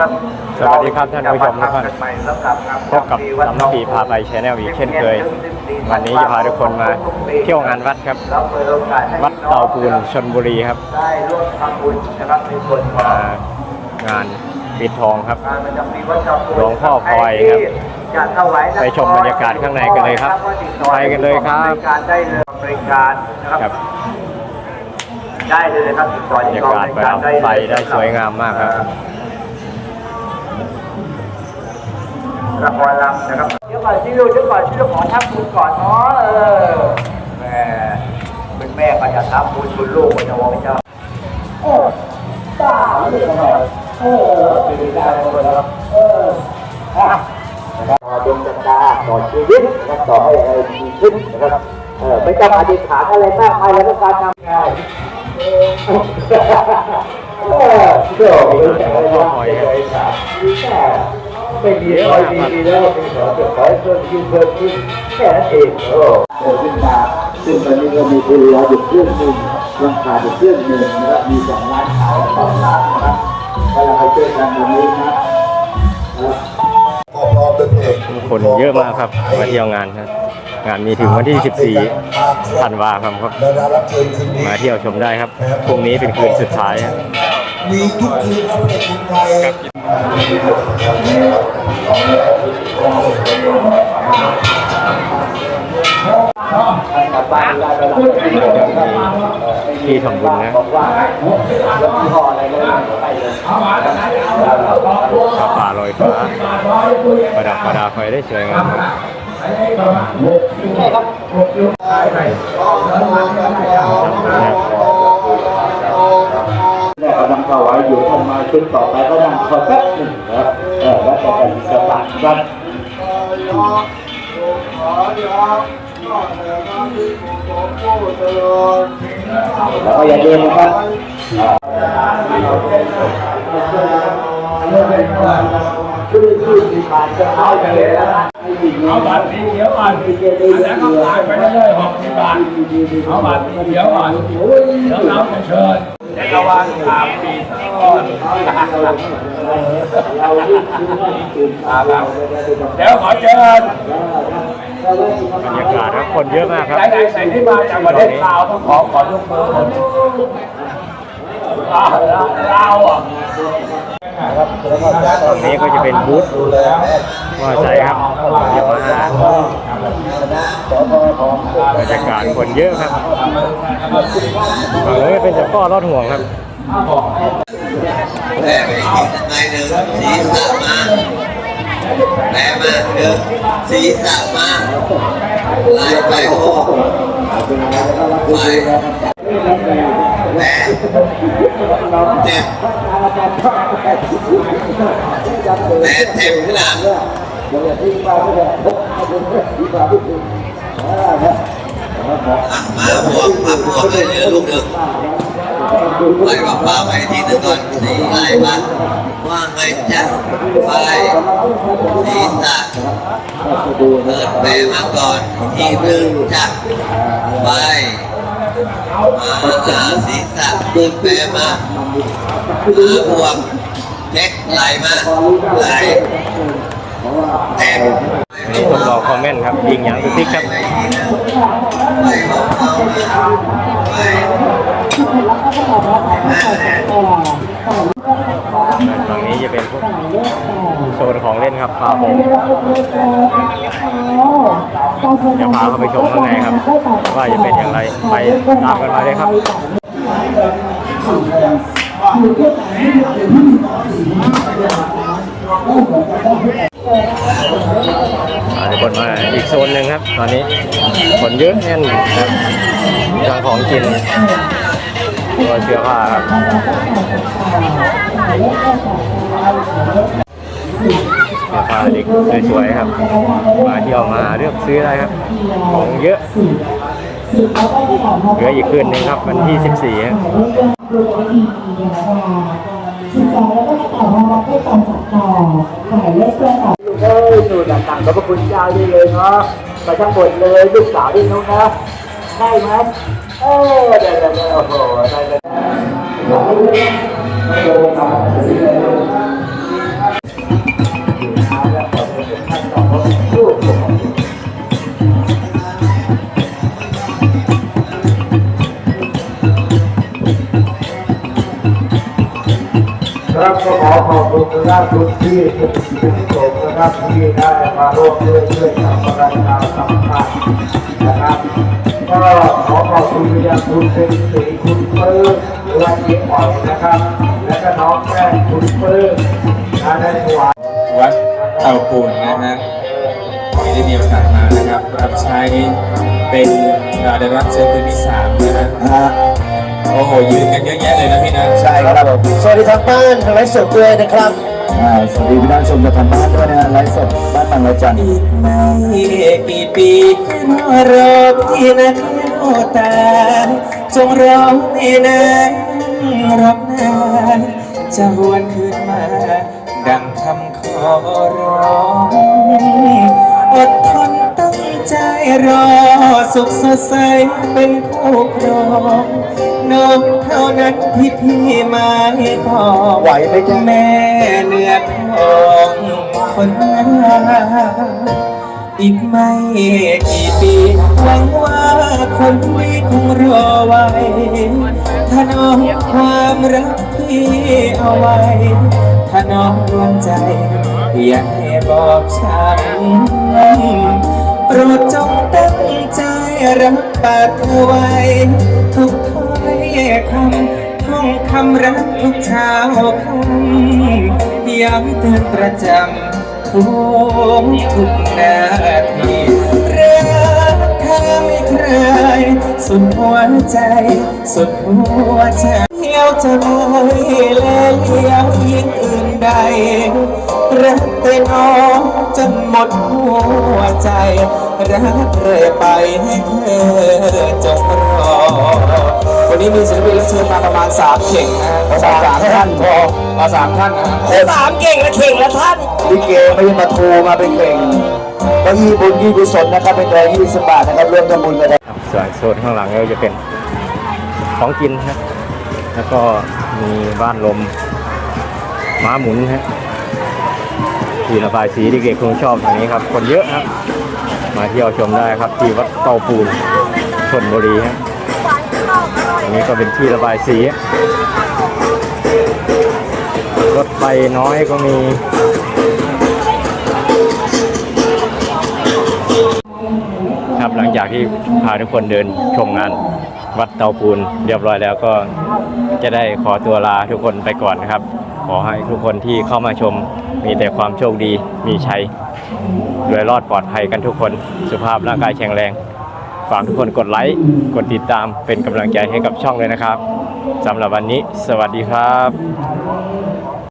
นะครับสวัสดีครับท่านผู้ชมทุกท่านจะมาทำใหม่สำหรับงานพบกับสำนักปีพาไปชแนลอีกเช่นเคย วันนี้จะพาทุกคนมาเที่ยวงานวัดครับเราเปิดโอกาสให้วัดเตาปูนชนบุรีครับได้ร่วมทำบุญนะครับในส่วนของมางานปิดทองครับงานประจำปีวัดเตาปูนหลวงพ่อพลอยครับจะถวายน้ำไปชมบรรยากาศข้างในกันเลยครับไปกันเลยครับบริการได้เลยบริการนะคครัรับบได้เลยนะครับติดต่อบรรยากาศประดับไฟได้สวยงามมากครับ ละครลำนะครับเดี๋ยวก่อนที่ดูเดี๋ยวก่อนที่เราขอทับบุญก่อนเนาะเออแม่เป็นแม่ก็จะทับบุญคุณลูกก็จะวองเจ้าโอ้ตาเลยโอ้เป็นได้หมดแล้วครับเอออะครับต่อดวงชะตาต่อชีวิตและต่อให้อะไรดีขึ้นนะครับเออไม่ต้องอธิษฐานอะไรมากมายแล้วก็การทำงายเออเออเชื่อผมเลยไม่มีอะ ไรดีๆแล้วมีขอจะขอให้เพิ่มขึ้นเพิ่มขึ้นแค่นั้นเองโอ้เกิดขึ้นมาซึ่งตอนนี้ก็มีผู้เหลืออยู่เครื่องหนึ่งยังขาดอยู่เครื่องหนึ่งนะครับมีสองล้านขายสองล้านนะครับก็เราไปช่วยกันตรงนี้นะครับก็พร้อมด้วยเพลงคนเยอะมากครับมาเที่ยวงานครับงานมีถึงวันที่ 14ธันวาคมครับและได้รับเชิญคืนนี้มาเที่ยวชมได้ครับพรุ่งนี้เป็นคืนสุดท้ายครับ มีทุกคืนครับในคุณไทยกลับบ้านได้ไปที่ทำบุญนะบอกว่ายี่ห้ออะไรก็ได้ไปเลยฟ้าป่าลอยฟ้าประดับประดาไฟได้สวยงามครับใช่ครับ กำลังถวายอยู่ท่านมาชุดต่อไปก็นั่งคอยแป๊บหนึ่งนะครับเออแล้วก็เป็นสบายครับแล้วก็อย่าลืมนะครับชื่อชื่อที่ผ่านจะเอาไปเลยนะเอาบัตรสีเขียวก่อนอันนั้นก็ขายไปเรื่อยๆหกสิบบาทเอาบัตรสีเขียวก่อนเดี๋ยวเราจะเชิญใน ระหว่างสามปีก่อนเดี๋ยวขอเชิญบรรยากาศครับคนเยอะมากครับไหนไหนๆที่มาจากประเทศลาวต้องขอขอยกมือลาวลาวอะตรงนี้ก็จะเป็นบูธว่าใช่ครับอย่ามาหา บรรยากาศคนเยอะครับฝั่งนี้เป็นจะก้อรอดห่วงครับแม่ไปกินยังไงเดินศีรษะมาแม่มาเดินศีรษะมาไล่ไปโอ้ไปแม่เจ็บแม่เจ็บขนาด มาบวกมาบวกเลยเดี๋ยวลูกหนึ่งไปกับป้าไปทีนึงก่อนสีไล่มาว่าไงจ๊ะไปศีรษะเปิดแม่มาก่อนทีนึงจ้ะไปมาหาศีรษะขึ้นแปรมาหาบวกเล็กไหลมาไหล เต็มมีคนบอกคอมเมนต์ครับ ยิงอย่างสติ๊กครับไปของเขาไปฝั่งนี้จะเป็นพวกโซนของเล่นครับพาผมจะพาเข้าไปชมข้างในครับ ว่าจะเป็นอย่างไรไปตามกันมาเลยครับอาจ จะคนมาอีกโซนหนึ่งครับ ตอนนี้คนเยอะแน่นครับทั้งของกินตัวเสื้อผ้าครับเสื้อผ้าเด็กสวยๆครับ มาเที่ยวมาเลือกซื้อได้ครับ ของเยอะเหลืออีกคืนหนึงครับ วันที่ 14ครับ สินใจแล้วก็จะต่อมารับได้ต่อจากต่อแมายเลเโทรศัพท์เอ้ยหนูหลังต่างก็พระคุณเจ้าด้เลยเนาะไปทั้งหมดเลยลูกสาวด้วยนุ๊กนะได้ไหมเออเด้เด้ได้โอ้โหได้ได้โดนตามสิเลย ก็ขอขอบคุณทางคุณที่เป็นโสมนะครับที่ได้มาร่วมด้วยช่วยกับประชาสัมพันธ์นะครับก็ขอขอบคุณไปยังคุณเป็นสีคุณเปิ้ลหรือว่าเจ๊อ๋อยนะครับ และก็น้องแป้คุณเปิ้ลนะได้ถวายวัดเต่าปูนนะฮะไม่ได้มีโอกาสมานะครับรับใช้เป็นเอ่อเดรัสเซอร์คืนที่สามนะฮะ ครับสวัสดีทางบ้านทางไลฟ์สดด้วยนะครับสวัสดีพี่น้องชมทางบ้านด้วยนะไลฟ์สดบ้านบางระจันอีกไม่กี่ปีรอพี่นะโอตาจงรอในนั้นรับนานจะหวนคืนมา ดังคำขอร้องอดทนตั้งใจ รอสุขสดใสเป็นคู่ครองน้องเท่านั้นที่พี่หมายปองไหวไหมจ๊ะ แม่เนื้อทองคนนั้นอีกไม่กี่ปีหวังว่าคนคุยคงรอไว้ ถ้าน้องความรักพี่เอาไว้ ถ้าน้องดวงใจ อยากให้บอกฉัน โปรดจงตั้งใจรับปากเธอไว้ ทุกถ้อยคำท่องคำรักทุกเช้าคำย้ำเตือนประจำทุกทุกนาทีรักเธอไม่เคยสุดหัวใจ สุดหัวใจเที่ยวจะเลยและเลี้ยวยิ่งอื่นใดรักแต่น้องจนหมดหัวใจ รักเรื่อยไปให้เธอจงรอ วันนี้มีศิลปินรับเชิญมาประมาณสามเข่งนะฮะสามท่านพอมาสามท่านนะฮะสามเก่งและเข่งและท่านลิเกไม่ได้มาโทรมาเป็นเก่งก็ยี่บุญยี่กุศลนะครับเป็นตัวยี่สิบบาทนะครับร่วมทำบุญกันได้ครับส่วนโซนข้างหลังก็จะเป็นของกินครับแล้วก็มีบ้านลมม้าหมุนฮะที่ระบายสีเด็กๆคงชอบอย่างนี้ครับ คนเยอะครับ มาเที่ยวชมได้ครับที่วัดเตาปูนชนบุรีฮะอันนี้ก็เป็นที่ระบายสีรถไฟน้อยก็มีครับหลังจากที่พาทุกคนเดินชมงานวัดเตาปูนเรียบร้อยแล้วก็จะได้ขอตัวลาทุกคนไปก่อนนะครับ ขอให้ทุกคนที่เข้ามาชมมีแต่ความโชคดีมีชัย รวยรอดปลอดภัยกันทุกคน สุขภาพร่างกายแข็งแรง ฝากทุกคนกดไลค์ กดติดตามเป็นกำลังใจให้กับช่องเลยนะครับสำหรับวันนี้ สวัสดีครับ